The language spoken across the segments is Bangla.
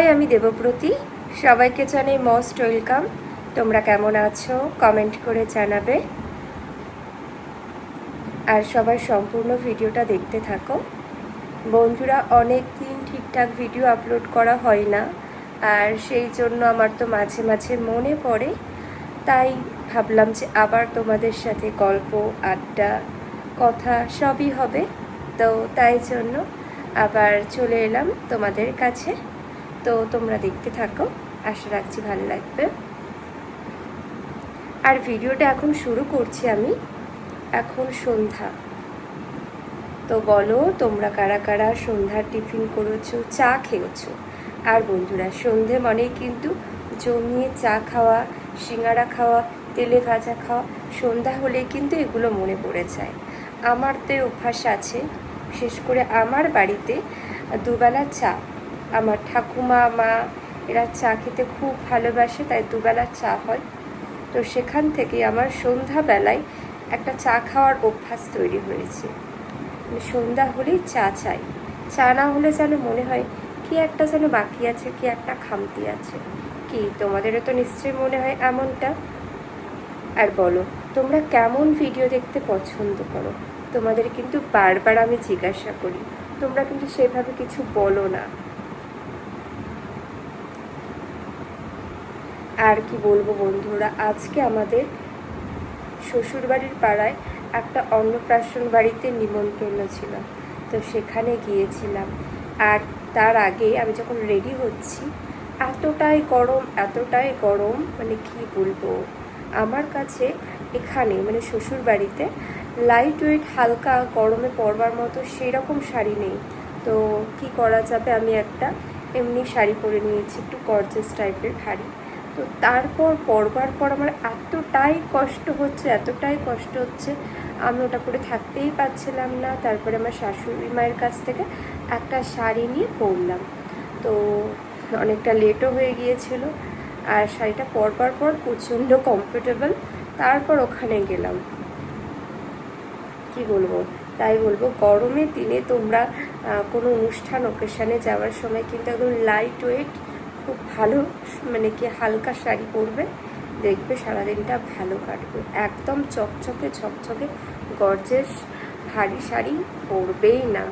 হাই আমি দেবপ্রতি সবাইকে জানাই মোস্ট ওয়েলকাম। তোমরা কেমন আছো? কমেন্ট করে জানাবে। আর সবাই সম্পূর্ণ ভিডিওটা দেখতে থাকো। বন্ধুরা, অনেক দিন ঠিকঠাক ভিডিও আপলোড করা হয় না। আর সেই জন্য আমার তো মাঝে মাঝে মনে পড়ে। তাই ভাবলাম যে আবার তোমাদের সাথে গল্প, আড্ডা, কথা সবই হবে। তো তাই জন্য আবার চলে এলাম তোমাদের কাছে। তো তোমরা দেখতে থাকো। আশা রাখছি ভালো লাগবে। আর ভিডিওটা এখন শুরু করছি আমি। এখন সন্ধ্যা। তো বলো, তোমরা কারা কারা সন্ধ্যার টিফিন করেছ, চা খেয়েছো? আর বন্ধুরা, সন্ধে মানে কিন্তু জমিয়ে চা খাওয়া সিঙ্গারা খাওয়া, তেলে ভাজা খাওয়া, সন্ধ্যা হলে কিন্তু এগুলো মনে পড়ে যায়। আমার তো অভ্যাস আছে, বিশেষ করে আমার বাড়িতে দুবেলা চা। আমার ঠাকুমা, মা, এরা চা খেতে খুব ভালোবাসে, তাই দুবেলা চা হয়। তো সেখান থেকে আমার সন্ধ্যাবেলায় একটা চা খাওয়ার অভ্যাস তৈরি হয়েছে। সন্ধ্যা হলেই চা চাই। চা না হলে যেন মনে হয় কি একটা যেন বাকি আছে, কি একটা খামতি আছে। কি, তোমাদেরও তো নিশ্চয়ই মনে হয় এমনটা? আর বলো, তোমরা কেমন ভিডিও দেখতে পছন্দ করো? তোমাদের কিন্তু বারবার আমি জিজ্ঞাসা করি। তোমরা কিন্তু সেভাবে কিছু বলো না। আর কি বলব বন্ধুরা, আজকে আমাদের শ্বশুরবাড়ির পাড়ায় একটা অন্নপ্রাশন বাড়িতে নিমন্ত্রণ ছিল, তো সেখানে গিয়েছিলাম। আর তার আগে আমি যখন রেডি হচ্ছি, এতটাই গরম এতটাই গরম মানে কি বলব, আমার কাছে এখানে মানে শ্বশুর বাড়িতে লাইট ওয়েট হালকা গরমে পরবার মতো সেই রকম শাড়ি নেই। তো কি করা যাবে, আমি একটা এমনি শাড়ি পরে নিয়েছি, একটু গর্জেস টাইপের শাড়ি। তো তারপর পরবার পর আমার এতটাই কষ্ট হচ্ছে, এতটাই কষ্ট হচ্ছে। আমি ওটা পরে থাকতেই পারছিলাম না। তারপরে আমার শাশুড়ি মায়ের কাছ থেকে একটা শাড়ি নিয়ে পরলাম তো অনেকটা লেটও হয়ে গিয়েছিল। আর শাড়িটা পরবার পর প্রচণ্ড কমফোর্টেবল তারপর ওখানে গেলাম। কি বলব? তাই বলব গরমের দিনে তোমরা কোনো অনুষ্ঠান ওকেশানে যাওয়ার সময় কিন্তু একদম লাইট ওয়েট খুব ভালো মানে কি হালকা শাড়ি পরবে, দেখবে সারাদিনটা ভালো কাটবে। একদম চকচকে, ঝকঝকে, গর্জেস ভারী শাড়ি পরবেই না।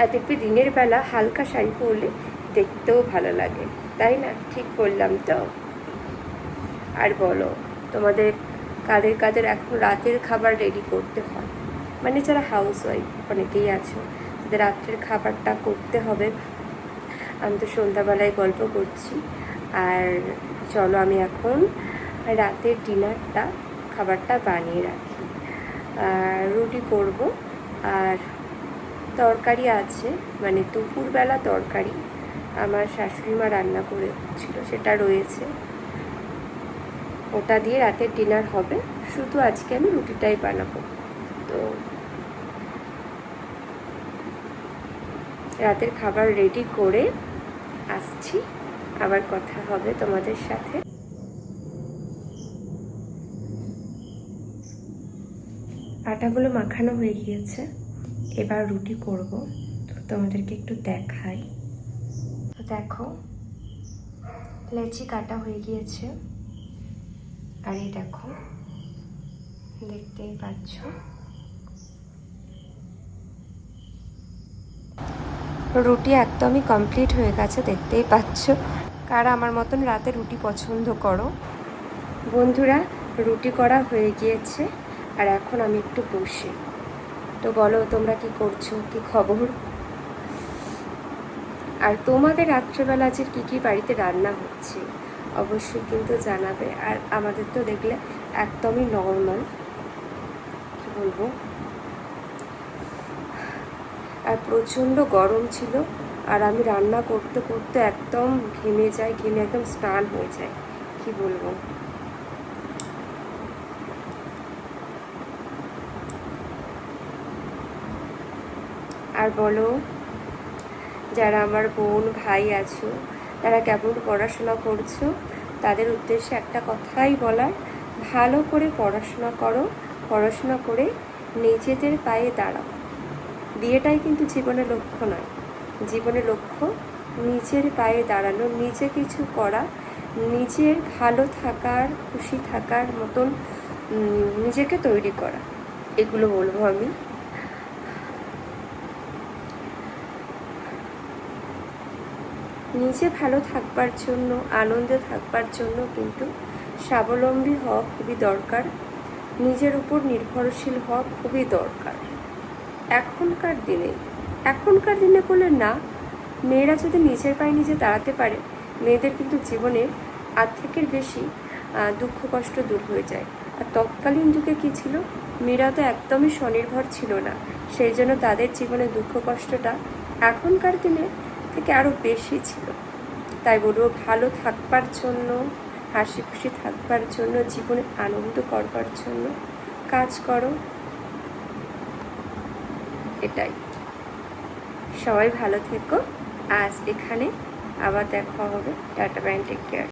আর দেখবে দিনের বেলা হালকা শাড়ি পরলে দেখতেও ভালো লাগে, তাই না? ঠিক বললাম তো? আর বলো, তোমাদের কাদের কাদের এখন রাতের খাবার রেডি করতে হয়? মানে যারা হাউস ওয়াইফ অনেকেই আছে রাত্রের খাবারটা করতে হবে। আমি তো সন্ধ্যাবেলায় গল্প করছি। আর চলো আমি এখন রাতের ডিনারটা, খাবারটা বানিয়ে রাখি। আর রুটি করব। আর তরকারি আছে মানে দুপুরবেলা তরকারি আমার শাশুড়ি মা রান্না করেছিল, সেটা রয়েছে। ওটা দিয়ে রাতের ডিনার হবে। শুধু আজকে আমি রুটিটাই বানাবো। তো রাতের খাবার রেডি করে আসছি। আবার কথা হবে তোমাদের সাথে। আটাগুলো মাখানো হয়ে গিয়েছে। এবার রুটি করব। তো তোমাদেরকে একটু দেখাই। তো দেখো, লেচি কাটা হয়ে গিয়েছে। আর এই দেখো, দেখতেই পাচ্ছ। রুটি একদমই কমপ্লিট হয়ে গেছে, দেখতেই পাচ্ছ। কারা আমার মতন রাতে রুটি পছন্দ করো? বন্ধুরা, রুটি করা হয়ে গিয়েছে, আর এখন আমি একটু বসে। তো বলো, তোমরা কি করছ? কি খবর? আর তোমাদের রাত্রেবেলা আজকে কী কী বাড়িতে রান্না হচ্ছে? অবশ্যই কিন্তু জানাবে। আর আমাদের তো দেখলে একদমই নর্মাল কী বলব? আর প্রচণ্ড গরম ছিল আর আমি রান্না করতে করতে একদম ঘেমে যাই, ঘেমে একদম স্নান হয়ে যায় কি বলব? আর বলো, যারা আমার বোন, ভাই আছো, তারা কেমন পড়াশোনা করছ? তাদের উদ্দেশ্যে একটা কথাই বলার, ভালো করে পড়াশোনা করো, পড়াশোনা করে নিজেদের পায়ে দাঁড়াও। বিয়েটাই কিন্তু জীবনের লক্ষ্য নয়। জীবনে লক্ষ্য নিজের পায়ে দাঁড়ানো, নিজে কিছু করা নিজের ভালো থাকার, খুশি থাকার মতন নিজেকে তৈরি করা। এগুলো বলব আমি। নিজে ভালো থাকবার জন্য, আনন্দে থাকবার জন্য কিন্তু স্বাবলম্বী হওয়া খুবই দরকার। নিজের উপর নির্ভরশীল হওয়া খুবই দরকার। এখনকার দিনে এখনকার দিনে বলে না, মেয়েরা যদি নিজের পায়ে নিজে দাঁড়াতে পারে, মেয়েদের কিন্তু জীবনের আর্ধেকের বেশি দুঃখ কষ্ট দূর হয়ে যায়। আর তৎকালীন যুগে কী ছিল? মেয়েরা তো একদমই স্বনির্ভর ছিল না। সেই জন্য তাদের জীবনে দুঃখ কষ্টটা এখনকার দিনে থেকে আরও বেশি ছিল। তাই বলব, ভালো থাকবার জন্য, হাসি খুশি থাকবার জন্য, জীবনে আনন্দ করবার জন্য কাজ করো। এটাই। সবাই ভালো থেকো। আজ এখানে। আবার দেখা হবে। Tata band take care